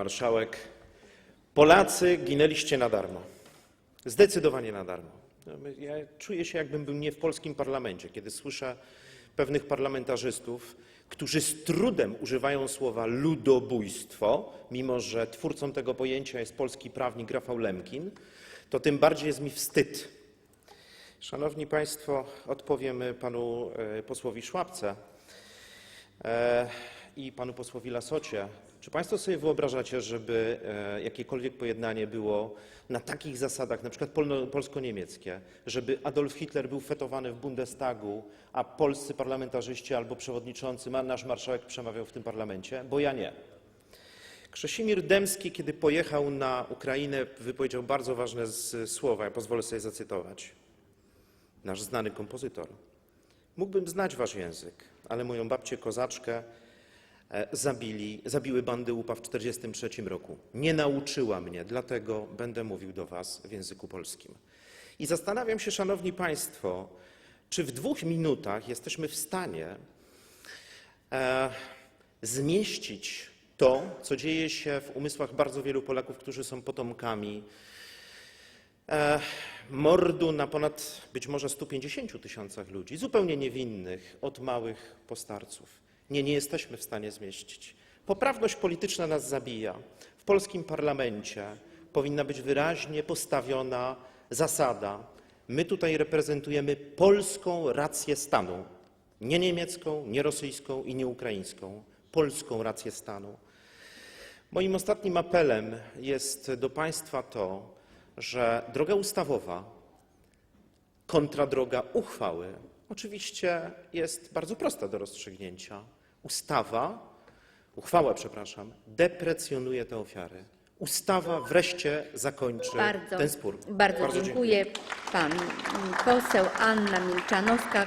marszałek. Polacy ginęliście na darmo. Zdecydowanie na darmo. No, Ja czuję się, jakbym był nie w polskim parlamencie, kiedy słyszę pewnych parlamentarzystów, którzy z trudem używają słowa ludobójstwo, mimo że twórcą tego pojęcia jest polski prawnik Rafał Lemkin, to tym bardziej jest mi wstyd. Szanowni Państwo, odpowiem panu e, posłowi Szłapce e, i panu posłowi Lasocie. Czy Państwo sobie wyobrażacie, żeby e, jakiekolwiek pojednanie było na takich zasadach, na przykład polsko-niemieckie, żeby Adolf Hitler był fetowany w Bundestagu, a polscy parlamentarzyści albo przewodniczący, nasz marszałek przemawiał w tym parlamencie? Bo ja nie. Krzesimir Dębski, kiedy pojechał na Ukrainę, wypowiedział bardzo ważne słowa, ja pozwolę sobie zacytować. Nasz znany kompozytor. Mógłbym znać wasz język, ale moją babcię kozaczkę zabili, zabiły bandy UPA w 1943 roku. Nie nauczyła mnie, dlatego będę mówił do was w języku polskim. I zastanawiam się, szanowni państwo, czy w dwóch minutach jesteśmy w stanie e, zmieścić to, co dzieje się w umysłach bardzo wielu Polaków, którzy są potomkami e, mordu na ponad być może 150 tysiącach ludzi, zupełnie niewinnych, od małych po starców. Nie, nie jesteśmy w stanie zmieścić. Poprawność polityczna nas zabija. W polskim parlamencie powinna być wyraźnie postawiona zasada. My tutaj reprezentujemy polską rację stanu. Nie niemiecką, nie rosyjską i nie ukraińską. Polską rację stanu. Moim ostatnim apelem jest do Państwa to, że droga ustawowa kontra droga uchwały oczywiście jest bardzo prosta do rozstrzygnięcia. Ustawa, uchwała, przepraszam, deprecjonuje te ofiary. Ustawa wreszcie zakończy Bardzo, ten spór. bardzo dziękuję. Pan poseł Anna Milczanowska.